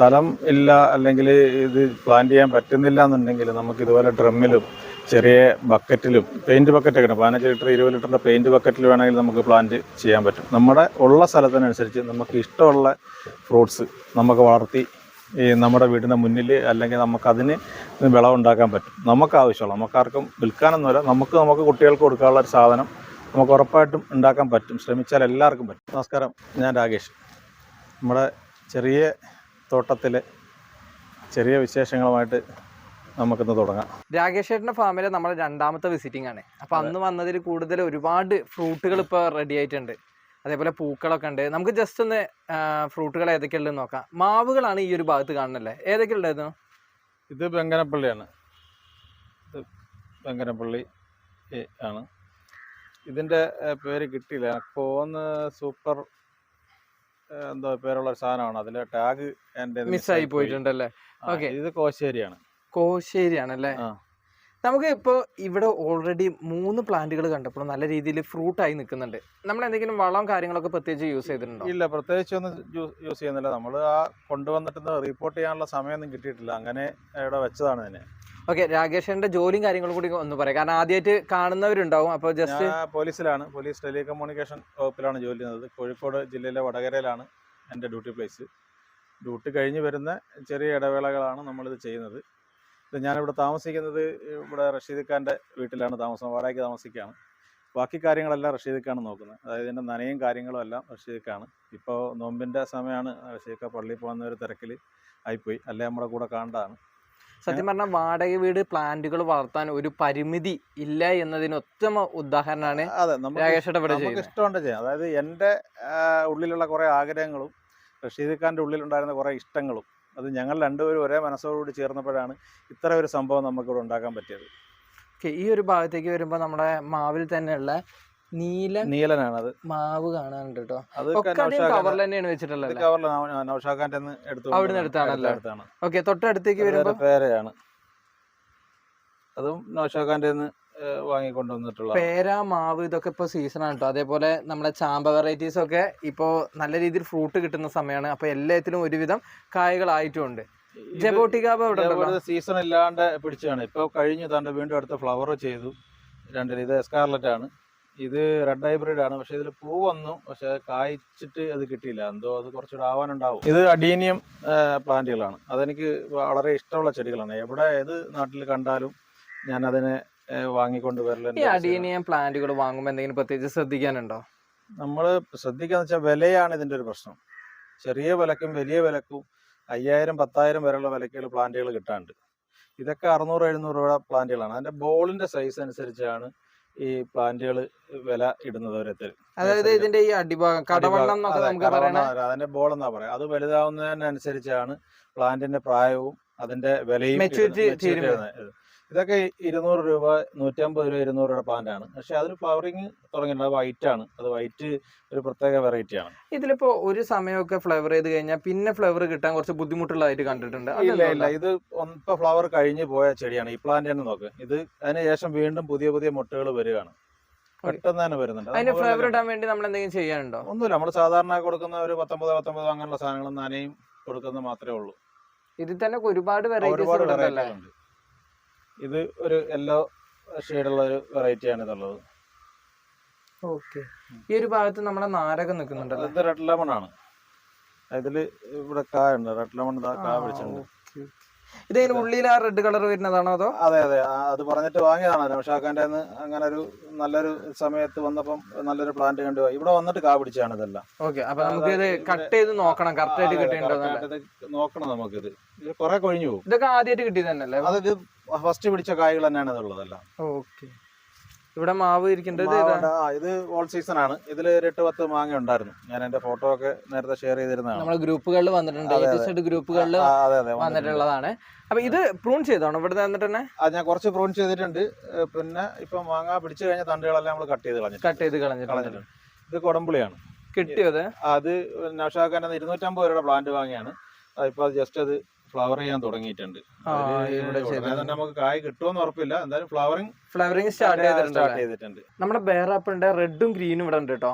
സ്ഥലം ഇല്ല അല്ലെങ്കിൽ ഇത് പ്ലാൻ ചെയ്യാൻ പറ്റുന്നില്ല എന്നുണ്ടെങ്കിൽ നമുക്ക് ഇതുപോലെ ഡ്രമ്മിലും ചെറിയ ബക്കറ്റിലും പെയിന്റ് ബക്കറ്റ് ഒക്കെ പതിനഞ്ച് ലിറ്റർ ഇരുപത് ലിറ്ററിന്റെ പെയിന്റ് ബക്കറ്റിൽ വേണമെങ്കിൽ നമുക്ക് പ്ലാന്റ് ചെയ്യാൻ പറ്റും. നമ്മുടെ ഉള്ള സ്ഥലത്തിനനുസരിച്ച് നമുക്ക് ഇഷ്ടമുള്ള ഫ്രൂട്ട്സ് നമുക്ക് വളർത്തി ഈ നമ്മുടെ വീടിന്റെ മുന്നിൽ അല്ലെങ്കിൽ നമുക്കതിന് വിളവുണ്ടാക്കാൻ പറ്റും. നമുക്ക് ആവശ്യമുള്ള നമുക്കാർക്കും വിൽക്കാനൊന്നുമില്ല. നമുക്ക് നമുക്ക് കുട്ടികൾക്ക് കൊടുക്കാനുള്ള ഒരു സാധനം നമുക്ക് ഉറപ്പായിട്ടും ഉണ്ടാക്കാൻ പറ്റും. ശ്രമിച്ചാൽ എല്ലാവർക്കും പറ്റും. നമസ്കാരം. ഞാൻ രാകേഷ്. നമ്മുടെ ചെറിയ തോട്ടത്തിലെ ചെറിയ വിശേഷങ്ങളുമായിട്ട് നമുക്കിന്ന് തുടങ്ങാം. രാകേഷ് ചേട്ടന്റെ ഫാമിലെ നമ്മുടെ രണ്ടാമത്തെ വിസിറ്റിംഗ് ആണ്. അപ്പോൾ അന്ന് വന്നതിൽ കൂടുതൽ ഒരുപാട് ഫ്രൂട്ടുകൾ ഇപ്പോൾ റെഡി ആയിട്ടുണ്ട്. അതേപോലെ പൂക്കളൊക്കെ ഉണ്ട്. നമുക്ക് ജസ്റ്റ് ഒന്ന് ഫ്രൂട്ടുകൾ ഏതൊക്കെയുള്ളതെന്ന് നോക്കാം. മാവുകളാണ് ഈ ഒരു ഭാഗത്ത് കാണുന്നല്ലേ? ഏതൊക്കെ ഉണ്ടായിരുന്നു ഇത് ബെങ്കനപ്പള്ളിയാണ് ഇത് ബെങ്കനപ്പള്ളി ആണ്. ഇതിന്റെ പേര് കിട്ടിയില്ല. കോന്ന് സൂപ്പർ എന്തോ പേരുള്ള ഒരു സാധനമാണ്. അതിലെ ടാഗ് എന്റെ മിസ്സായി പോയിട്ടുണ്ടല്ലേ? ഓക്കെ ഇത് കോശേരിയാണ്. കോശേരിയാണല്ലേ. നമുക്ക് ഇപ്പോൾ ഇവിടെ ഓൾറെഡി മൂന്ന് പ്ലാന്റുകൾ കണ്ടപ്പോൾ നല്ല രീതിയിൽ ഫ്രൂട്ട് ആയി നിൽക്കുന്നുണ്ട്. നമ്മൾ എന്തെങ്കിലും വളം കാര്യങ്ങളൊക്കെ പ്രത്യേകിച്ച് യൂസ് ചെയ്തിട്ടുണ്ടോ? ഇല്ല പ്രത്യേകിച്ച് ഒന്നും യൂസ് ചെയ്യുന്നില്ല. നമ്മൾ ആ കൊണ്ടുവന്നിട്ട് റിപ്പോർട്ട് ചെയ്യാനുള്ള സമയമൊന്നും കിട്ടിയിട്ടില്ല. അങ്ങനെ ഇവിടെ വെച്ചതാണ് ഇതിനെ. ഓക്കെ രാകേഷിന്റെ ജോലിയും കാര്യങ്ങളും കൂടി ഒന്ന് പറയാം. കാരണം ആദ്യമായിട്ട് കാണുന്നവരുണ്ടാവും. അപ്പോൾ ജസ്റ്റ് പോലീസിലാണ്. പോലീസ് ടെലികമ്മ്യൂണിക്കേഷൻ വകുപ്പിലാണ് ജോലി ചെയ്യുന്നത്. കോഴിക്കോട് ജില്ലയിലെ വടകരയിലാണ് എന്റെ ഡ്യൂട്ടി പ്ലേസ് ഡ്യൂട്ടി കഴിഞ്ഞ് വരുന്ന ചെറിയ ഇടവേളകളാണ് നമ്മളിത് ചെയ്യുന്നത്. ഇത് ഞാനിവിടെ താമസിക്കുന്നത് ഇവിടെ റഷീദ് ഖാന്റെ വീട്ടിലാണ്. താമസം വാടകയ്ക്ക് താമസിക്കുകയാണ്. ബാക്കി കാര്യങ്ങളെല്ലാം റഷീദ് ഖാണ് നോക്കുന്നത്. അതായത് എന്റെ നനയും കാര്യങ്ങളും എല്ലാം റഷീദ് ഖാണ്. ഇപ്പോൾ നോമ്പിന്റെ സമയമാണ് റഷീദ് ഖാൻ പള്ളിയിൽ പോകുന്ന ഒരു തിരക്കിൽ ആയിപ്പോയി. അല്ലെ നമ്മുടെ കൂടെ കാണേണ്ടതാണ് സത്യം പറഞ്ഞാൽ വാടക വീട് പ്ലാന്റുകൾ വളർത്താൻ ഒരു പരിമിതി ഇല്ല എന്നതിന് ഉത്തമ ഉദാഹരണമാണ് നമുക്ക് രാകേഷയുടെ ഇവിടെ ഇഷ്ടമുണ്ട് ചെയ്യാം അതായത് എന്റെ ഉള്ളിലുള്ള കുറേ ആഗ്രഹങ്ങളും റഷീദ് ഖാന്റെ ഉള്ളിലുണ്ടായിരുന്ന കുറേ ഇഷ്ടങ്ങളും അത് ഞങ്ങൾ രണ്ടുപേരും ഒരേ മനസ്സോടുകൂടി ചേർന്നപ്പോഴാണ് ഇത്ര ഒരു സംഭവം നമുക്കിവിടെ ഉണ്ടാക്കാൻ പറ്റിയത്. ഈ ഒരു ഭാഗത്തേക്ക് വരുമ്പോൾ നമ്മുടെ മാവിൽ തന്നെയുള്ള നീല നീലനാണ് അത് മാവ് കാണാനുണ്ട് കേട്ടോ കവറിൽ തന്നെയാണ് വെച്ചിട്ടുള്ളത് നൗഷാഖാന്റെ അവിടുന്ന് എടുത്താണല്ലേ? എടുത്താണ് ഓക്കെ തൊട്ടടുത്തേക്ക് വരുമ്പോ? പേരയാണ്. അതും നൗഷാഖാന്റെ വാങ്ങിക്കൊണ്ടുവന്നിട്ടുള്ള പേര മാവ് ഇതൊക്കെ ഇപ്പൊ സീസൺ ആണ് കേട്ടോ അതേപോലെ നമ്മുടെ ചാമ്പ വെറൈറ്റീസ് ഒക്കെ ഇപ്പോ നല്ല രീതിയിൽ ഫ്രൂട്ട് കിട്ടുന്ന സമയമാണ് അപ്പൊ എല്ലാത്തിലും ഒരുവിധം കായകളായിട്ടുണ്ട്. സീസൺ ഇല്ലാണ്ട് പിടിച്ചാണ് ഇപ്പൊ കഴിഞ്ഞു താണ്ട് വീണ്ടും അടുത്ത ഫ്ലവർ ചെയ്തു. രണ്ടിൽ ഇത് എസ്കാർലറ്റ് ആണ്. ഇത് റെഡ് ഹൈബ്രിഡ് ആണ്. പക്ഷെ ഇതിൽ പൂ വന്നു. പക്ഷെ കായ്ച്ചിട്ട് അത് കിട്ടിയില്ല. എന്തോ അത് കുറച്ചുകൂടെ ആവാനുണ്ടാവും. ഇത് അഡീനിയം പ്ലാന്റുകളാണ്. അതെനിക്ക് വളരെ ഇഷ്ടമുള്ള ചെടികളാണ്. എവിടെ ഏത് നാട്ടിൽ കണ്ടാലും ഞാൻ അതിനെ വാങ്ങിക്കൊണ്ട് ഈ വരലുണ്ട് അടീനിയം പ്ലാന്റുകൾ വാങ്ങുമ്പോൾ എന്തെങ്കിലും പ്രത്യേകിച്ച് ശ്രദ്ധിക്കാനുണ്ടോ? നമ്മൾ ശ്രദ്ധിക്കാന്ന് വെച്ചാൽ വിലയാണ് ഇതിന്റെ ഒരു പ്രശ്നം. ചെറിയ വിലക്കും വലിയ വിലക്കും അയ്യായിരം പത്തായിരം വരെയുള്ള വിലക്കുകൾ പ്ലാന്റുകൾ കിട്ടാണ്ട് ഇതൊക്കെ അറുന്നൂറ് എഴുന്നൂറ് രൂപ പ്ലാന്റുകളാണ്. അതിന്റെ ബോളിന്റെ സൈസ് അനുസരിച്ചാണ് ഈ പ്ലാന്റുകൾ വില ഇടുന്നത് ഓരോരുത്തർ അതായത് ഇതിന്റെ ഈ അടിഭാഗം കടവണ്ണം അതിന്റെ ബോൾ എന്നാ പറയാ. അത് വലുതാവുന്നതിനനുസരിച്ചാണ് പ്ലാന്റിന്റെ പ്രായവും അതിന്റെ വിലയും Maturity ഇതൊക്കെ ഇരുന്നൂറ് രൂപ നൂറ്റമ്പത് രൂപ ഇരുന്നൂറ് രൂപ ആണ്. പക്ഷെ അതിൽ ഫ്ലവറിങ് തുടങ്ങിയിട്ടുണ്ട്. വൈറ്റ് ആണ്. അത് വൈറ്റ് ഒരു പ്രത്യേക വെറൈറ്റി ആണ്. ഇതിലിപ്പോ ഒരു സമയമൊക്കെ ഫ്ലവർ ചെയ്ത് കഴിഞ്ഞാൽ പിന്നെ ഫ്ലവർ കിട്ടാൻ കുറച്ച് ബുദ്ധിമുട്ടുള്ളതായിട്ട് കണ്ടിട്ടുണ്ട്. ഇല്ല ഇല്ല. ഇത് ഒന്ന് ഇപ്പൊ ഫ്ലവർ കഴിഞ്ഞു പോയ ചെടിയാണ്. ഈ പ്ലാന്റ് തന്നെ നോക്ക്. ഇത് അതിന് ശേഷം വീണ്ടും പുതിയ പുതിയ മുട്ടകൾ വരികയാണ്. പെട്ടെന്ന് തന്നെ വരുന്നുണ്ട്. അതിന് ഫ്ലവർ ഇടാൻ വേണ്ടി നമ്മൾ എന്തെങ്കിലും ചെയ്യാനുണ്ടോ? ഒന്നുമില്ല. നമ്മൾ സാധാരണ കൊടുക്കുന്ന ഒരു പത്തൊമ്പത് പത്തൊമ്പത് അങ്ങനെയുള്ള സാധനങ്ങളും നനയും കൊടുക്കുന്നത് മാത്രമേ ഉള്ളൂ. ഇതിൽ തന്നെ ഒരുപാട് വെറൈറ്റീസ് ഉണ്ട്. ഇത് ഒരു യെല്ലോ ഷെയ്ഡുള്ള ഒരു വെറൈറ്റിയാണ് ഇതുള്ളത്. ഓക്കെ ഈ ഒരു ഭാഗത്ത് നമ്മുടെ നാരകം നിൽക്കുന്നുണ്ടല്ലോ? ഇത് റെഡ് ലെമൺ ആണ്. അതിൽ ഇവിടെ കായ ഉണ്ട്. റെഡ് ലെമൺ കാ പിടിച്ചിട്ടുണ്ട്. ഇതിന് ഉള്ളിൽ ആ റെഡ് കളർ വരുന്നതാണോ അതോ? അതെ അതെ. അത് പറഞ്ഞിട്ട് വാങ്ങിയതാണ് നൗഷാഖാന്റെ അങ്ങനെ ഒരു നല്ലൊരു സമയത്ത് വന്നപ്പം നല്ലൊരു പ്ലാന്റ് കണ്ടു. ഇവിടെ വന്നിട്ട് കാ പിടിച്ചാണ് ഇതെല്ലാം. ഓക്കെ അപ്പൊ നമുക്ക് ഇത് കട്ട് ചെയ്ത് നോക്കണം. കറക്റ്റ് ആയിട്ട് അതെ, അതെ, കിട്ടിയിട്ടുണ്ടോ നോക്കണം നമുക്കിത്. ഇത് കുറെ കൊഴിഞ്ഞു പോകും. ഇതൊക്കെ ആദ്യമായിട്ട് കിട്ടിയത് തന്നെയല്ലേ? അതായത് ഫസ്റ്റ് പിടിച്ച കായകൾ തന്നെയാണ് ഇതുള്ളതെല്ലാം ഓക്കെ ഇവിടെ മാവ് ഇരിക്കേണ്ടത്. ഇത് ഓൾ സീസൺ ആണ്. ഇതിൽ ഒരു എട്ട് പത്ത് മാങ്ങ ഉണ്ടായിരുന്നു. ഞാൻ എന്റെ ഫോട്ടോ ഒക്കെ നേരത്തെ ഷെയർ ചെയ്തിരുന്നതാണ്. നമ്മൾ ഗ്രൂപ്പുകളിൽ വന്നിട്ടുണ്ട്. അതെ, ഗ്രൂപ്പുകളിൽ അതെ അതെ. വന്നിട്ടുള്ളതാണ്. അപ്പൊ ഇത് പ്രൂൺ ചെയ്താണോ ഇവിടെ വന്നിട്ട് തന്നെ? ആ ഞാൻ കുറച്ച് പ്രൂൺ ചെയ്തിട്ടുണ്ട്. പിന്നെ ഇപ്പൊ മാങ്ങ പിടിച്ചു കഴിഞ്ഞ തണ്ടുകളെല്ലാം നമ്മൾ കട്ട് ചെയ്ത് കളഞ്ഞു കട്ട് ചെയ്ത് കളഞ്ഞിട്ടുണ്ട്. ഇത് കൊടമ്പുളിയാണ്. കിട്ടിയത് അത്? നഷാക്കാൻ ഇരുന്നൂറ്റമ്പത് രൂപയുടെ പ്ലാന്റ് വാങ്ങിയാണ്. ഇപ്പൊ അത് ജസ്റ്റ് അത് ഫ്ലവർ ചെയ്യാൻ തുടങ്ങിയിട്ടുണ്ട്. തന്നെ നമുക്ക് കായ് കിട്ടുമെന്ന് ഉറപ്പില്ല. എന്തായാലും ഫ്ലവറിങ് ഫ്ലവറിങ് സ്റ്റാർട്ട് ചെയ്തിട്ടുണ്ട് സ്റ്റാർട്ട് ചെയ്തിട്ടുണ്ട്. നമ്മുടെ ബേറാപ്പിളിന്റെ റെഡും ഗ്രീനും ഇവിടെ ഉണ്ട് കേട്ടോ.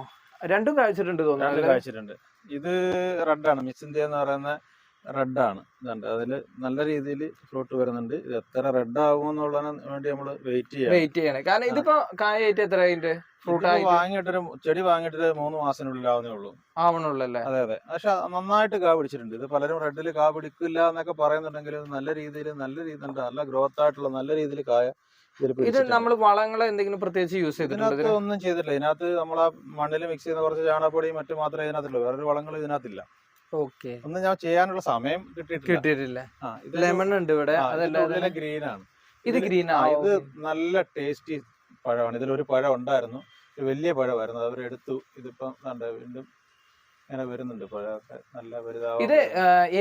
രണ്ടും കാഴ്ചിട്ടുണ്ട് തോന്നുന്നു രണ്ടും കാഴ്ചിട്ടുണ്ട്. ഇത് റെഡാണ് മിസ് ഇന്ത്യ എന്ന് പറയുന്ന റെഡാണ്. ഇതുണ്ട് അതിൽ നല്ല രീതിയിൽ ഫ്രൂട്ട് വരുന്നുണ്ട്. ഇത് എത്ര റെഡ് ആകുമെന്നുള്ളതിന് വേണ്ടി നമ്മൾ വെയിറ്റ് ചെയ്യാം വെയിറ്റ് ചെയ്യണം. കാരണം ഇതിപ്പോ കായായിട്ട് എത്ര അതിന്റെ ഫ്രൂട്ട് വാങ്ങിയിട്ടൊരു ചെടി വാങ്ങിയിട്ട് മൂന്ന് മാസത്തിനുള്ളിൽ ആവുന്നേ ഉള്ളൂ ആവണുള്ളല്ലേ? അതെ അതെ. പക്ഷെ നന്നായിട്ട് കാ പിടിച്ചിട്ടുണ്ട്. ഇത് പലരും റെഡിൽ കാ പിടിക്കില്ല എന്നൊക്കെ പറയുന്നുണ്ടെങ്കിൽ നല്ല രീതിയിൽ നല്ല രീതിയിൽ നല്ല ഗ്രോത്ത് ആയിട്ടുള്ള നല്ല രീതിയിൽ കായ ഇത് നമ്മൾ വളങ്ങളെ എന്തെങ്കിലും പ്രത്യേകിച്ച് യൂസ് ചെയ്തിട്ടുണ്ടോ ഒന്നും ചെയ്തിട്ടില്ല. ഇതിനകത്ത് നമ്മൾ ആ മണ്ണിൽ മിക്സ് ചെയ്യുന്ന കുറച്ച് ചാണകപ്പൊടിയും മറ്റും മാത്രമേ ഇതിനകത്തുള്ളൂ. വേറൊരു വളങ്ങൾ ഇതിനകത്തില്ല. ഓക്കെ. ഒന്നും ഞാൻ ചെയ്യാനുള്ള സമയം കിട്ടിയിട്ടില്ല. ലെമൺ ഉണ്ട് ഇവിടെ. അതല്ല ഗ്രീൻ ആണ്. ഇത് ഗ്രീൻ ആ, ഇത് നല്ല ടേസ്റ്റി പഴമാണ്. ഇതിലൊരു പഴം ഉണ്ടായിരുന്നു. വലിയ പഴമായിരുന്നു. അവരെടുത്തു. ഇതിപ്പം വീണ്ടും ഇങ്ങനെ വരുന്നുണ്ട് പഴമൊക്കെ. നല്ല വലുതാവും. ഇത്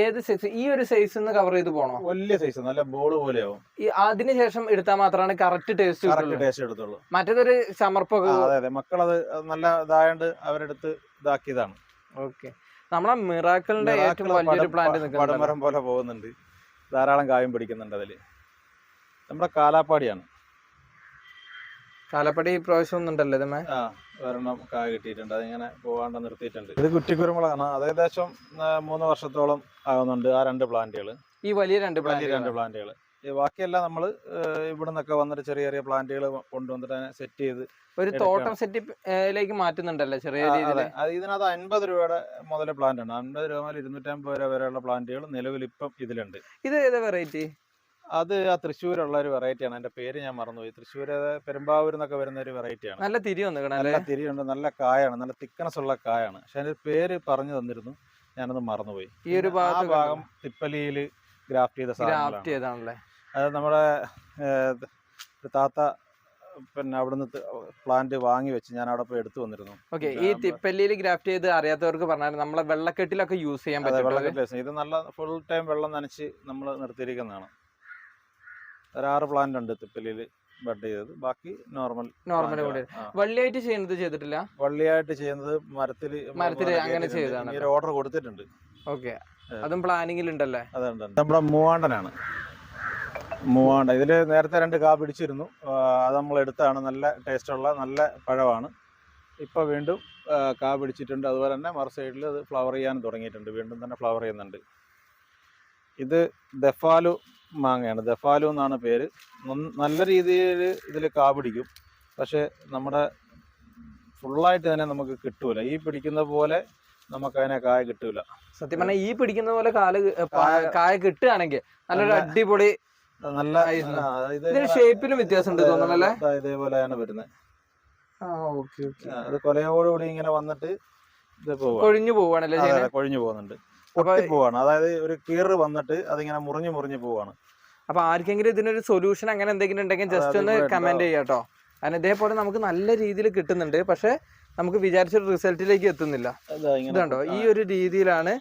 ഏത് സൈസ് ഈ ഒരു സൈസ് കവർ ചെയ്ത് പോണോ? വലിയ സൈസ് നല്ല ബോൾ പോലെയാവും. അതിനുശേഷം എടുത്താൽ മാത്രമാണ് കറക്റ്റ് ടേസ്റ്റ് കറക്റ്റ് ടേസ്റ്റ് എടുത്തുള്ളൂ മറ്റേതൊരു സമർപ്പൊക്കെ അതെ അതെ. മക്കളത് നല്ല ഇതായോണ്ട് അവരെടുത്ത് ഇതാക്കിയതാണ്. ഓക്കെ. നമ്മളെ മിറാക്കളുടെ ഏറ്റവും വലിയൊരു പ്ലാന്റ് പടമരം പോലെ പോകുന്നുണ്ട്. ധാരാളം കായും പിടിക്കുന്നുണ്ട് അതിൽ. നമ്മുടെ കാലാപ്പാടിയാണ്. കാലപ്പടി പ്രാവശ്യം ഒന്നും ഉണ്ടല്ലോ ഇതമ്മേ ആ ഒരെണ്ണം കായ കിട്ടിയിട്ടുണ്ട്. അതിങ്ങനെ പോകാണ്ട് നിർത്തിയിട്ടുണ്ട്. ഇത് കുറ്റിക്കുരുമുളകാണ്. അത് ഏകദേശം മൂന്ന് വർഷത്തോളം ആകുന്നുണ്ട് ആ രണ്ട് പ്ലാന്റുകൾ ഈ വലിയ രണ്ട് വലിയ രണ്ട് പ്ലാന്റുകൾ ബാക്കിയെല്ലാം നമ്മൾ ഇവിടെ നിന്നൊക്കെ വന്നിട്ട് ചെറിയ ചെറിയ പ്ലാന്റുകൾ കൊണ്ടുവന്നിട്ട് സെറ്റ് ചെയ്ത് ഒരു. തോട്ടം സെറ്റിലേക്ക് മാറ്റുന്നുണ്ടല്ലോ ചെറിയ അതെ. ഇതിനകത്ത് അൻപത് രൂപയുടെ മുതൽ പ്ലാന്റ് ഉണ്ട്. അൻപത് രൂപ മുതൽ ഇരുന്നൂറ്റമ്പത് രൂപ വരെയുള്ള പ്ലാന്റുകൾ നിലവിൽ ഇപ്പം ഇതിലുണ്ട്. ഇത് ഏതാ വെറൈറ്റി അത് ആ തൃശ്ശൂരുള്ള ഒരു വെറൈറ്റിയാണ് എന്റെ പേര് ഞാൻ മറന്നുപോയി. തൃശ്ശൂർ പെരുമ്പാവൂർ എന്നൊക്കെ വരുന്ന ഒരു വെറൈറ്റിയാണ് നല്ല തിരി നല്ല തിരിയുണ്ട്. നല്ല കായാണ്. നല്ല തിക്കനസ് ഉള്ള കായാണ്. പക്ഷെ അതിന്റെ പേര് പറഞ്ഞു തന്നിരുന്നു. ഞാനത് മറന്നുപോയി. ഈ ഒരു ഭാഗം തിപ്പലിയിൽ ഗ്രാഫ്റ്റ് ചെയ്ത സാധനങ്ങളാണ്. അത് നമ്മുടെ താത്ത പിന്നെ അവിടുന്ന് പ്ലാന്റ് വാങ്ങി വെച്ച് ഞാൻ അവിടെ പോയി എടുത്തു വന്നിരുന്നു. ഓക്കെ ഈ തിപ്പല്ലിയിൽ ഗ്രാഫ്റ്റ് ചെയ്ത് അറിയാത്തവർക്ക് പറഞ്ഞാൽ നമ്മളെ വെള്ളക്കെട്ടിലൊക്കെ യൂസ് ചെയ്യാൻ പറ്റും ഇത് നല്ല ഫുൾ ടൈം വെള്ളം നനച്ച് നമ്മൾ നിർത്തിയിരിക്കുന്നതാണ്. ഒരു ആറ് പ്ലാന്റ് ഉണ്ട് തിപ്പല്ലിയിൽ ബഡ് ചെയ്തത്. ബാക്കി നോർമൽ നോർമൽ വള്ളിയായിട്ട് ചെയ്യുന്നത് ചെയ്തിട്ടില്ല? വള്ളിയായിട്ട് ചെയ്യുന്നത് മരത്തിൽ മരത്തിൽ അങ്ങനെ ചെയ്തതാണ്. ഓർഡർ കൊടുത്തിട്ടുണ്ട്. ഓക്കെ. അതും പ്ലാനിങ്ങിൽ ഉണ്ടല്ലേ അതുണ്ട് നമ്മുടെ മൂവാണ്ടനാണ്. മൂവാണ്ട ഇതിൽ നേരത്തെ രണ്ട് കാ പിടിച്ചിരുന്നു. അത് നമ്മൾ എടുത്താണ്. നല്ല ടേസ്റ്റുള്ള നല്ല പഴമാണ്. ഇപ്പോൾ വീണ്ടും കാ പിടിച്ചിട്ടുണ്ട്. അതുപോലെ തന്നെ മറു സൈഡിൽ അത് ഫ്ലവർ ചെയ്യാൻ തുടങ്ങിയിട്ടുണ്ട്. വീണ്ടും തന്നെ ഫ്ലവർ ചെയ്യുന്നുണ്ട്. ഇത് ദഫാലു മാങ്ങയാണ്. ദഫാലു എന്നാണ് പേര്. നല്ല രീതിയിൽ ഇതിൽ കാ പിടിക്കും. പക്ഷേ നമ്മുടെ ഫുള്ളായിട്ട് തന്നെ നമുക്ക് കിട്ടൂല. ഈ പിടിക്കുന്ന പോലെ നമുക്കതിനെ കായ കിട്ടൂല. സത്യം പറഞ്ഞാൽ ഈ പിടിക്കുന്ന പോലെ കാൽ കായ- കായ കിട്ടുകയാണെങ്കിൽ നല്ലൊരു നല്ല- അടിപൊളി നല്ല ഇതിന് ഷേപ്പിലും വ്യത്യാസം ഉണ്ട് തോന്നണല്ലേ ഇതേപോലെയാണ് വരുന്നത്. ആ ഓക്കെ ഓക്കെ. അത് കൊലയോടുകൂടി ഇങ്ങനെ വന്നിട്ട് ഇത് കൊഴിഞ്ഞു പോവാണല്ലേ കൊഴിഞ്ഞു പോകുന്നുണ്ട്. പൊട്ടി പോവാണ്. അതായത് ഒരു കീറ് വന്നിട്ട് അതിങ്ങനെ മുറിഞ്ഞു മുറിഞ്ഞു പോവാണ്. അപ്പൊ ആർക്കെങ്കിലും ഇതിനൊരു സൊല്യൂഷൻ അങ്ങനെ എന്തെങ്കിലും ഉണ്ടെങ്കിൽ ജസ്റ്റ് ഒന്ന് കമന്റ് ചെയ്യാട്ടോ കാരണം ഇതേപോലെ നമുക്ക് നല്ല രീതിയിൽ കിട്ടുന്നുണ്ട്. പക്ഷെ നമുക്ക് വിചാരിച്ച റിസൾട്ടിലേക്ക് എത്തുന്നില്ല. ഇതുണ്ടോ? ഈ ഒരു രീതിയിലാണ്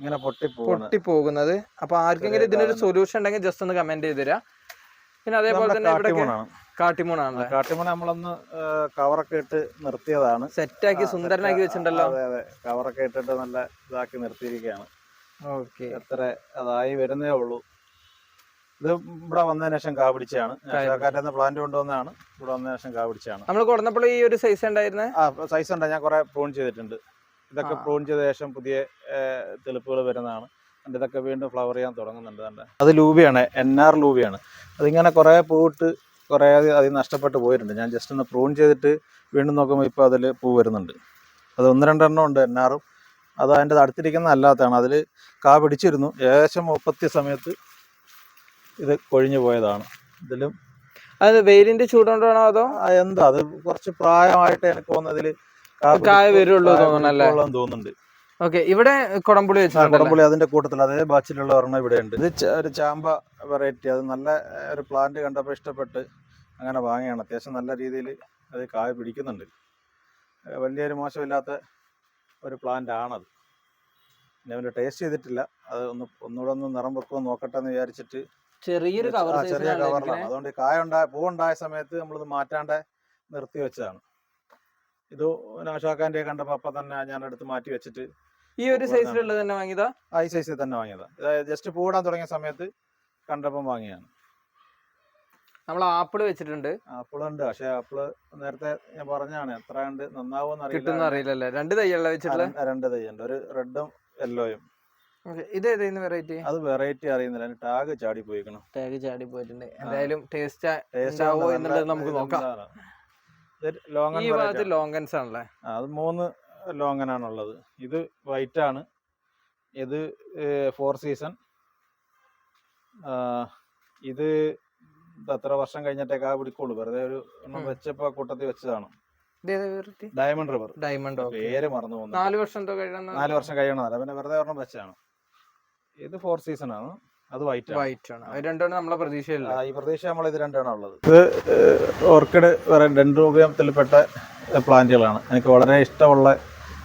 ഇങ്ങനെ പൊട്ടി പോവാണ് പൊട്ടി പോകുന്നത് അപ്പൊ ആർക്കെങ്കിലും ഇതിനൊരു സൊല്യൂഷൻ ഉണ്ടെങ്കിൽ ജസ്റ്റ് ഒന്ന് കമന്റ് ചെയ്ത് തരാം പിന്നെ അതേപോലെ തന്നെ ഇവിടെ കാട്ടിമൂണാണ്. കാട്ടിമൂണ നമ്മളൊന്ന് കവറൊക്കെ ഇട്ട് നിർത്തിയതാണ്. സെറ്റാക്കി സുന്ദരനാക്കി വെച്ചിട്ടുണ്ടല്ലോ. അതെ അതെ. കവറൊക്കെ ഇട്ടിട്ട് നല്ല ഇതാക്കി നിർത്തിയിരിക്കുകയാണ്. ഓക്കെ. എത്ര അതായി വരുന്നേ ഉള്ളൂ. ഇത് ഇവിടെ വന്നതിന് ശേഷം കാ പിടിച്ചാണ് കാറ്റിൽ നിന്ന് പ്ലാന്റ് കൊണ്ടുവന്നാണ് ഇവിടെ വന്നതിന് ശേഷം കാ പിടിച്ചാണ് നമ്മൾ കൊടുന്നപ്പോൾ ഈ ഒരു സൈസ് ഉണ്ടായിരുന്നേ? ആ സൈസ് ഉണ്ട് ഞാൻ കുറെ പ്രൂൺ ചെയ്തിട്ടുണ്ട്. ഇതൊക്കെ പ്രൂൺ ചെയ്ത ശേഷം പുതിയ തെളിപ്പുകൾ വരുന്നതാണ്. അതിന്റെ ഇതൊക്കെ വീണ്ടും ഫ്ലവർ ചെയ്യാൻ തുടങ്ങുന്നുണ്ട് തന്നെ അത് ലൂബിയാണ് എൻ ആർ ലൂബിയാണ് അതിങ്ങനെ കുറേ പൂവിട്ട് കുറേ അതിൽ നഷ്ടപ്പെട്ട് പോയിട്ടുണ്ട്. ഞാൻ ജസ്റ്റ് ഒന്ന് പ്രൂൺ ചെയ്തിട്ട് വീണ്ടും നോക്കുമ്പോൾ ഇപ്പോൾ അതിൽ പൂ വരുന്നുണ്ട്. അത് ഒന്ന് രണ്ടെണ്ണം ഉണ്ട് എൻ ആറും അത് അതിന്റെ അടുത്തിരിക്കുന്ന അല്ലാത്തതാണ്. അതിൽ കാ പിടിച്ചിരുന്നു. ഏകദേശം മുപ്പത്തി സമയത്ത് ഇത് കൊഴിഞ്ഞു പോയതാണ്. ഇതിലും അത് വെയിലിന്റെ ചൂടുകൊണ്ടാണോ അതോ? എന്താ? അത് കുറച്ച് പ്രായമായിട്ട് എനിക്ക് തോന്നുന്നതിൽ കായ വരുള്ളൂ തോന്നണല്ലേ? തോന്നുന്നുണ്ട്. ഓക്കെ ഇവിടെ കുടംപുളി കുടംപുളി അതിന്റെ കൂട്ടത്തിൽ അതേ ബാച്ചിലുള്ള ഒരെണ്ണം ഇവിടെ ഉണ്ട്. ഇത് ഒരു ചാമ്പ വെറൈറ്റി അത് നല്ല ഒരു പ്ലാന്റ് കണ്ടപ്പോൾ ഇഷ്ടപ്പെട്ട് അങ്ങനെ വാങ്ങിയാണ്. അത്യാവശ്യം നല്ല രീതിയിൽ അത് കായ പിടിക്കുന്നുണ്ട്. വലിയൊരു മോശമില്ലാത്ത ഒരു പ്ലാന്റ് ആണത്. ഞാൻ അതിന്റെ ടേസ്റ്റ് ചെയ്തിട്ടില്ല. അത് ഒന്ന് ഒന്നുകൂടെ ഒന്ന് നിറം വെക്കുമോ നോക്കട്ടെ എന്ന് വിചാരിച്ചിട്ട് ചെറിയൊരു കവർ ചെറിയ കവറിലാണ് അതുകൊണ്ട് കായ ഉണ്ടായ പൂവുണ്ടായ സമയത്ത് നമ്മളിത് മാറ്റാണ്ട് നിർത്തി വെച്ചതാണ്. ഇത് നാഷാക്കാന്റെ കണ്ടപ്പോ അപ്പൊ തന്നെ ഞാൻ എടുത്ത് മാറ്റി വെച്ചിട്ട് ഈ ഒരു സൈസിലുള്ളത് തന്നെ വാങ്ങിയതാ? ആ ഈ സൈസിൽ തന്നെ വാങ്ങിയതാ. അതായത് ജസ്റ്റ് പൂടാൻ തുടങ്ങിയ സമയത്ത് കണ്ടപ്പം വാങ്ങിയാണ് നമ്മൾ ആപ്പിൾ വെച്ചിട്ടുണ്ട്. ആപ്പിൾ ഉണ്ട്. പക്ഷെ ആപ്പിൾ നേരത്തെ ഞാൻ പറഞ്ഞാണ് എത്ര കണ്ട് നന്നാവും കിട്ടുന്ന അറിയില്ല അറിയില്ലല്ലേ? രണ്ട് തൈയല്ല വെച്ചിട്ടുള്ള? രണ്ട് തൈയുണ്ട്. ഒരു റെഡും യെല്ലോയും. ഇത് ഏതായിരുന്നു വെറൈറ്റി? അത് വെറൈറ്റി അറിയുന്നില്ല. ടാഗ് ചാടി പോയിക്കണം. ടാഗ് ചാടി പോയിട്ടുണ്ട്. എന്തായാലും ടേസ്റ്റ് ടേസ്റ്റ് ആവോ എന്നുള്ളത് നമുക്ക് നോക്കാം. ഈ ഭാഗത്ത് ലോങ്കൻസ് ആണല്ലേ? അത് മൂന്ന് ലോങ്ങൻ ആണുള്ളത് ഇത് വൈറ്റ് ആണ് ഇത് ഫോർ സീസൺ ഇത് എത്ര വർഷം കഴിഞ്ഞിട്ടേക്കാ പിടിക്കുള്ളൂ. വെറുതെ ഒരു വെച്ചപ്പോ കൂട്ടത്തിൽ വെച്ചതാണ്. ഡയമണ്ട് റിവർ ഡയമണ്ട് പേര് മറന്നു പോകുന്നു. നാല് വർഷം കഴിയണം നാല് വർഷം കഴിയണതല്ല പിന്നെ വെറുതെ ഒരെണ്ണം വെച്ചതാണ്. ഇത് ഫോർ സീസൺ ആണ്. അത് വൈറ്റ് ആണ്. വൈറ്റ് ആണ്. അത് രണ്ടുമാണ് നമ്മളെ പ്രതീക്ഷയില്ല. ഈ പ്രതീക്ഷ നമ്മൾ ഇത് രണ്ടാണ് ഉള്ളത്. ഇത് ഓർക്കിഡ് ഡെൻഡ്രോബിയത്തിൽപ്പെട്ട പ്ലാന്റുകളാണ്. എനിക്ക് വളരെ ഇഷ്ടമുള്ള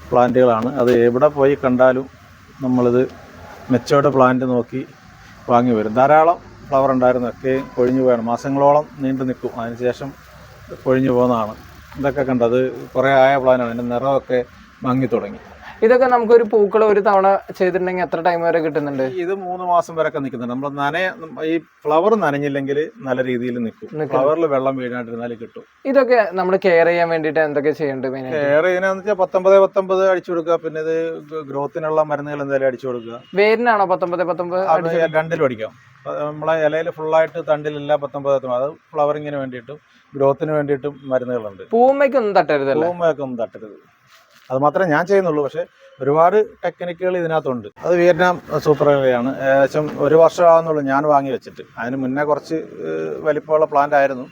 പ്ലാന്റുകളാണ്. അത് എവിടെ പോയി കണ്ടാലും നമ്മളിത് മെച്ചോർഡ് പ്ലാന്റ് നോക്കി വാങ്ങി വരും. ധാരാളം ഫ്ലവർ ഉണ്ടായിരുന്നു. ഒക്കെ കൊഴിഞ്ഞു പോയാണ്. മാസങ്ങളോളം നീണ്ടു നിൽക്കും. അതിനുശേഷം കൊഴിഞ്ഞു പോകുന്നതാണ്. ഇതൊക്കെ കണ്ടത് കുറേ ആയ പ്ലാനാണ് അതിന്റെ നിറമൊക്കെ മങ്ങി തുടങ്ങി. ഇതൊക്കെ നമുക്ക് ഒരു പൂക്കൾ ഒരു തവണ ചെയ്തിട്ടുണ്ടെങ്കിൽ എത്ര ടൈം വരെ കിട്ടുന്നുണ്ട്? ഇത് മൂന്ന് മാസം വരെ ഒക്കെ നിൽക്കുന്നുണ്ട്. നമ്മൾ നനയ ഈ ഫ്ലവർ നനഞ്ഞില്ലെങ്കിൽ നല്ല രീതിയിൽ നിൽക്കും. ഫ്ലവറിൽ വെള്ളം വീഴാണ്ടിരുന്നാലും കിട്ടും. ഇതൊക്കെ നമ്മൾ കെയർ ചെയ്യാൻ വേണ്ടിയിട്ട് എന്തൊക്കെ ചെയ്യേണ്ടത് കെയർ ചെയ്യാന്ന് വെച്ചാൽ പത്തൊമ്പത് പത്തൊമ്പത് അടിച്ചു കൊടുക്കുക. പിന്നെ ഇത് ഗ്രോത്തിനുള്ള മരുന്നുകൾ എന്തായാലും അടിച്ചു കൊടുക്കുക. വേരിനാണോ പത്തൊമ്പത് പത്തൊമ്പത് രണ്ടിലും അടിക്കാം. നമ്മളെ ഇലയിൽ ഫുള്ളായിട്ട് തണ്ടിലില്ല പത്തൊമ്പത് അത് ഫ്ലവറിങ്ങിന് വേണ്ടിയിട്ടും ഗ്രോത്തിന് വേണ്ടിയിട്ടും മരുന്നുകളുണ്ട്. പൂമ്മയ്ക്കൊന്നും തട്ടരുത് പൂമയൊക്കെ ഒന്നും തട്ടരുത്. അത് മാത്രമേ ഞാൻ ചെയ്യുന്നുള്ളൂ പക്ഷേ ഒരുപാട് ടെക്നിക്കുകൾ ഇതിനകത്തുണ്ട്. അത് വിയറ്റ്നാം സൂപ്പർ ഹൈവേയാണ്. ഏകദേശം ഒരു വർഷം ആവുന്നുള്ളൂ ഞാൻ വാങ്ങി വെച്ചിട്ട്. അതിന് മുന്നേ കുറച്ച് വലിപ്പമുള്ള പ്ലാന്റ് ആയിരുന്നു.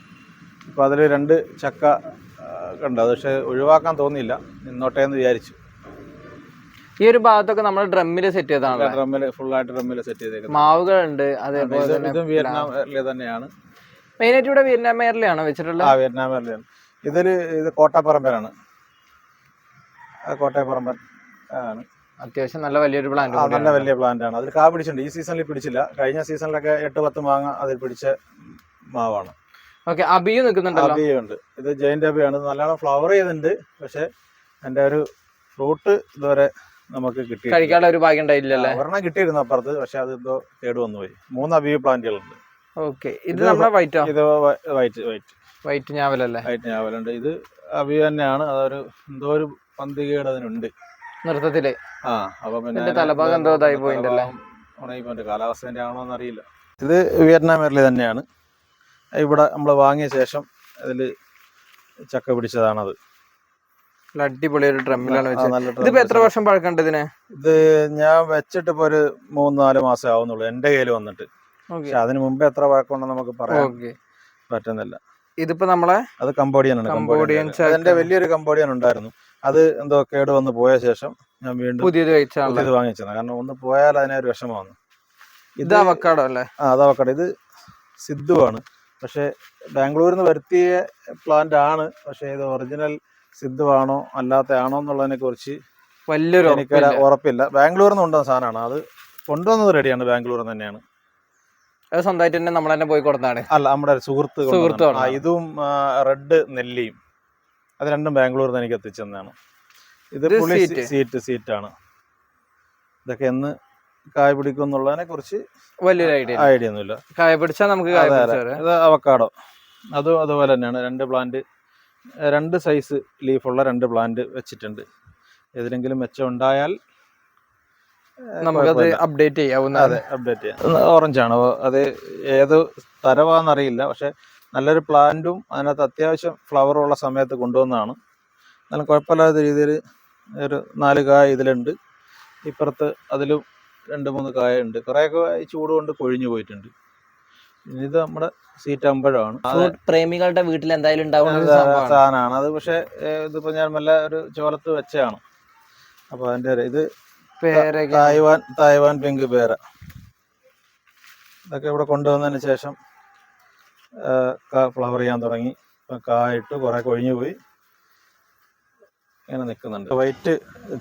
ഇപ്പോൾ അതിൽ രണ്ട് ചക്ക കണ്ടത് കണ്ടു അത് പക്ഷേ ഒഴിവാക്കാൻ തോന്നിയില്ല. നിന്നോട്ടെ എന്ന് വിചാരിച്ചു. ഈ ഒരു ഭാഗത്തൊക്കെ നമ്മൾ ഡ്രമ്മിൽ സെറ്റ് ചെയ്താണ് ഡ്രമ്മിൽ ആയിട്ട് ഡ്രമ്മിൽ സെറ്റ് ചെയ്തേക്കുന്നത്. മാവുകളുണ്ട് അതേപോലെ ഇതും വിയറ്റ്നാം എയർലി തന്നെയാണ്. മെയിനായിട്ട് ഇവിടെ വിയറ്റ്നാം മേറിലാണോ വെച്ചിട്ടുള്ളത്? ആ വിയറ്റ്നാം എയർലിയാണ് ഇതിൽ ഇത് കോട്ടപ്പറമ്പരാണ് കോട്ടയപ്പറമ്പൻ ആണ്. അത്യാവശ്യം നല്ല വലിയൊരു പ്ലാന്റ് നല്ല വലിയ പ്ലാന്റ് ആണ്. അതിൽ കാ പിടിച്ചിട്ടുണ്ട്. ഈ സീസണിൽ പിടിച്ചില്ല. കഴിഞ്ഞ സീസണിലൊക്കെ എട്ട് പത്ത് മാങ്ങ അതിൽ പിടിച്ച മാവാണ്. ഓക്കെ അബിയു നിൽക്കുന്നുണ്ടല്ലോ. അബിയുണ്ട് ഇത് ജയിന്റ് അബിയാണ്. നല്ലോണം ഫ്ലവർ ചെയ്തിട്ടുണ്ട്. പക്ഷെ എന്റെ ഒരു ഫ്രൂട്ട് ഇതുവരെ നമുക്ക് കിട്ടി കഴിക്കാനുള്ള ഒരു ഭാഗ്യം ഉണ്ടായില്ലല്ലേ ഒരെണ്ണം കിട്ടിയിരുന്നു അപ്പുറത്ത്. പക്ഷെ അത് എന്തോ കേട് വന്നു പോയി. മൂന്ന് അബിയു പ്ലാന്റുകളുണ്ട്. ഓക്കെ ഇത് ഇത് നമ്മുടെ വൈറ്റോ ഇത് വൈറ്റ് വൈറ്റ്. വൈറ്റ് ഞാവലല്ലേ? വൈറ്റ് ഞാവലുണ്ട്. ഇത് അബിയു തന്നെയാണ്. അതൊരു എന്തോ ഒരു പന്തികേട് അതിനുണ്ട് നൃത്തത്തിൽ? ആ അപ്പൊ പിന്നെ തലഭാഗം എന്തോ ഇതായി പോയിണ്ടല്ലേ? ഉണങ്ങിപ്പോയിട്ട് കാലാവസ്ഥേന്റെ ആണോ എന്നറിയില്ല ഇത് വിയറ്റ്നാം തന്നെയാണ്. ഇവിടെ നമ്മൾ വാങ്ങിയ ശേഷം ഇതിൽ ചക്ക പിടിച്ചതാണത്. അടിപൊളി ഒരു ഡ്രമ്മിലാണ് ഇതിപ്പോ എത്ര വർഷം പഴക്കണ്ട് ഇതിന്? ഇത് ഞാൻ വെച്ചിട്ട് ഇപ്പൊ ഒരു മൂന്ന് നാല് മാസം ആവുന്നുള്ളൂ എന്റെ കയ്യിൽ വന്നിട്ട്. പക്ഷെ അതിന് മുമ്പ് എത്ര പഴക്കമുണ്ടെന്ന് നമുക്ക് പറയാം പറ്റുന്നില്ല. ഇതിപ്പോ നമ്മളെ? അത് കമ്പോഡിയൻ ആണ് കമ്പോഡിയൻ. അതിന്റെ വലിയൊരു കമ്പോഡിയൻ ഉണ്ടായിരുന്നു. അത് എന്തോ കേട് വന്ന് പോയ ശേഷം ഞാൻ വീണ്ടും പുതിയത് കഴിച്ചാണല്ലോ? ഇത് വാങ്ങിച്ചത് കാരണം ഒന്ന് പോയാൽ അതിനെ ഒരു വിഷമമാണ്. ഇത് അവക്കാടോ അല്ലേ? ആ അതാവക്കട ഇത് സിദ്ധുവാണ്. പക്ഷേ ബാംഗ്ലൂരിൽ നിന്ന് വരുത്തിയ പ്ലാന്റ് ആണ്. പക്ഷേ ഇത് ഒറിജിനൽ സിദ്ധുവാണോ അല്ലാത്ത ആണോ എന്നുള്ളതിനെ കുറിച്ച് വലിയൊരു എനിക്ക് ഉറപ്പില്ല. ബാംഗ്ലൂരിൽ നിന്ന് കൊണ്ടുവന്ന സാധനമാണ്. അത് കൊണ്ടുവന്നത് റെഡിയാണ് ബാംഗ്ലൂരിൽ തന്നെയാണ്. അത് സ്വന്തമായിട്ട് തന്നെ നമ്മൾ തന്നെ പോയി കൊടുത്താണ് അല്ല നമ്മുടെ സുഹൃത്ത് സുഹൃത്താണ് ഇതും റെഡ് നെല്ലിയും. അത് രണ്ടും ബാംഗ്ലൂരിൽ നിന്ന് എനിക്ക് എത്തിച്ചെന്നാണ് ഇത് പുളി സീറ്റ്. സീറ്റ് സീറ്റാണ് ഇതൊക്കെ എന്ന് കായ പിടിക്കും എന്നുള്ളതിനെ കുറിച്ച് വലിയൊരു ഐഡിയ ഐഡിയ ഒന്നുമില്ല. കായ പിടിച്ചാൽ നമുക്ക്. ഇത് അവക്കാടോ. അതും അതുപോലെ തന്നെയാണ്. രണ്ട് പ്ലാന്റ് രണ്ട് സൈസ് ലീഫുള്ള രണ്ട് പ്ലാന്റ് വെച്ചിട്ടുണ്ട്. ഏതിലെങ്കിലും മെച്ചം ഉണ്ടായാൽ നമുക്കത് അപ്ഡേറ്റ് ചെയ്യാവുന്ന അതെ അപ്ഡേറ്റ് ചെയ്യാം. ഓറഞ്ച് ആണ്. അത് ഏത് തരവാന്നറിയില്ല. പക്ഷെ നല്ലൊരു പ്ലാന്റും അതിനകത്ത് അത്യാവശ്യം ഫ്ലവറുള്ള ഉള്ള സമയത്ത് കൊണ്ടുവന്നതാണ്. എന്നാലും കുഴപ്പമില്ലാത്ത രീതിയിൽ ഒരു നാല് കായ ഇതിലുണ്ട്. ഇപ്പുറത്ത് അതിലും രണ്ട് മൂന്ന് കായ ഉണ്ട് കുറേയൊക്കെ ഈ ചൂട് കൊണ്ട് കൊഴിഞ്ഞു പോയിട്ടുണ്ട്. ഇത് നമ്മുടെ സീറ്റ് അമ്പഴമാണ്. ഫ്രൂട്ട് പ്രേമികളുടെ വീട്ടിൽ എന്തായാലും. സാധനമാണ്. അത് പക്ഷേ ഇതിപ്പോൾ ഇതിപ്പോ ഞാൻ നല്ല ഒരു ചോലത്ത് വെച്ചാണ് അപ്പൊ അതിന്റെ ഒരു ഇത് തായ്വാൻ തായ്വാൻ പിങ്ക് പേര. ഇതൊക്കെ ഇവിടെ കൊണ്ടുവന്നതിന് ശേഷം ഫ്ലവർ ചെയ്യാൻ തുടങ്ങി. ഇപ്പം കായിട്ട് കുറെ കൊഴിഞ്ഞു പോയി. ഇങ്ങനെ നിൽക്കുന്നുണ്ട്. വൈറ്റ്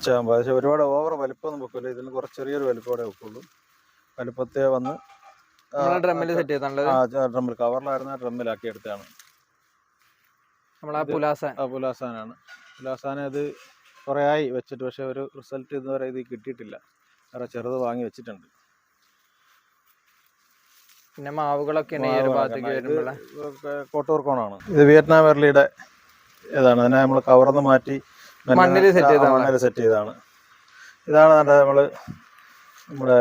ചാമ്പ. പക്ഷേ ഒരുപാട് ഓവർ വലിപ്പമൊന്നും വെക്കില്ല ഇതിന് കുറച്ച് ചെറിയൊരു വലിപ്പമേ വെക്കുള്ളൂ. വലിപ്പത്തെ വന്ന് ഡ്രമ്മിൽ സെറ്റ് ചെയ്താണുള്ളത് ആ ഡ്രമ്മിൽ കവറിലായിരുന്ന ഡ്രമ്മിലാക്കി എടുത്താണ് നമ്മളെ പുലാസ ആ പുലാസാനാണ്. പുലാസാന ഇത് കുറേ ആയി വെച്ചിട്ട്. പക്ഷെ ഒരു റിസൾട്ട് ഇതുവരെ ഇത് കിട്ടിയിട്ടില്ല. വേറെ ചെറുത് വാങ്ങി വെച്ചിട്ടുണ്ട്. പിന്നെ മാവുകളൊക്കെ ഈ ഒരു ഭാഗത്തേക്ക് വരുമ്പോഴേ കോട്ടൂർക്കോണാണ്. ഇത് വിയറ്റ്നാം വെർലിയുടെ ഇതാണ്. അതിനെ നമ്മൾ കവർന്ന് മാറ്റി മണ്ണിൽ സെറ്റ് ചെയ്ത മണ്ണിൽ സെറ്റ് ചെയ്താണ് ഇതാണ് നമ്മൾ നമ്മുടെ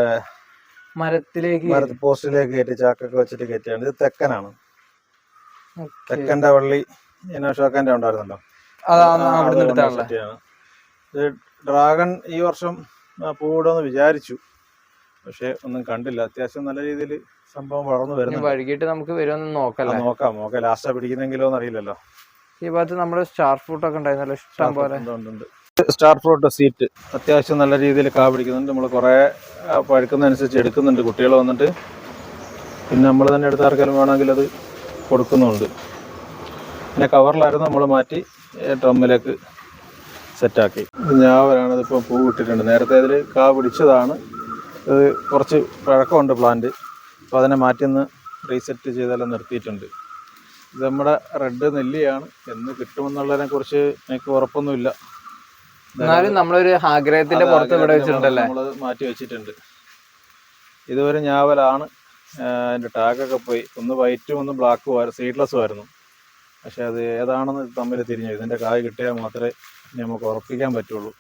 മരത്തിലേക്ക് മരത്ത് പോസ്റ്റിലേക്ക് കയറ്റി ചാക്കൊക്കെ വെച്ചിട്ട് കയറ്റിയാണ്. ഇത് തെക്കനാണ്. തെക്കന്റെ വള്ളി ഉണ്ടായിരുന്നല്ലോ. അവിടുന്ന് എടുത്താണല്ലേ ഇത് ഡ്രാഗൺ ഈ വർഷം പൂവിടുമെന്ന് വിചാരിച്ചു. പക്ഷെ ഒന്നും കണ്ടില്ല. അത്യാവശ്യം നല്ല രീതിയിൽ സംഭവം വളർന്നു വരുന്നു വൈകിട്ട് നമുക്ക് വരുമെന്ന് നോക്കല്ലേ? നോക്കാം നോക്കാം. ലാസ്റ്റാ പിടിക്കുന്നെങ്കിലോ അറിയില്ലല്ലോ ഈ ഭാഗത്ത് നമ്മുടെ സ്റ്റാർ ഫ്രൂട്ട് ഒക്കെ ഉണ്ടായിരുന്നല്ലോ ഇഷ്ടം പോലെ. സ്റ്റാർ ഫ്രൂട്ട് സീറ്റ് അത്യാവശ്യം നല്ല രീതിയിൽ കാ പിടിക്കുന്നുണ്ട്. നമ്മൾ കുറേ പഴുക്കുന്നതനുസരിച്ച് എടുക്കുന്നുണ്ട്. കുട്ടികൾ വന്നിട്ട്. പിന്നെ നമ്മൾ തന്നെ എടുത്ത ആർക്കെങ്കിലും വേണമെങ്കിൽ അത് കൊടുക്കുന്നുണ്ട്. പിന്നെ കവറിലായിരുന്നു നമ്മൾ മാറ്റി ട്രമ്മിലേക്ക് സെറ്റാക്കി ഞാവലാണ് ഇതിപ്പോൾ പൂ ഇട്ടിട്ടുണ്ട്. നേരത്തെ അതിൽ കാ പിടിച്ചതാണ്. ഇത് കുറച്ച് പഴക്കമുണ്ട് പ്ലാന്റ് അപ്പോൾ അതിനെ മാറ്റി ഒന്ന് റീസെറ്റ് ചെയ്തെല്ലാം നിർത്തിയിട്ടുണ്ട്. ഇത് നമ്മുടെ റെഡ് നെല്ലിയാണ്. എന്ന് കിട്ടുമെന്നുള്ളതിനെ കുറിച്ച് എനിക്ക് ഉറപ്പൊന്നുമില്ല. എന്നാലും നമ്മളൊരു ആഗ്രഹത്തിന്റെ പുറത്ത് ഇവിടെ വെച്ചിട്ടുണ്ടല്ലേ? നമ്മൾ മാറ്റി വെച്ചിട്ടുണ്ട്. ഇതുവരെ ഞാവലാണ്. അതിന്റെ ടാഗൊക്കെ പോയി. ഒന്ന് വൈറ്റും ഒന്ന് ബ്ലാക്കും ആയിരുന്നു. സീഡ്ലെസ്സും ആയിരുന്നു. പക്ഷെ അത് ഏതാണെന്ന് തമ്മിൽ തിരിഞ്ഞു. ഇതിന്റെ കായ് കിട്ടിയാൽ മാത്രമേ നമുക്ക് ഉറപ്പിക്കാൻ പറ്റുള്ളൂ.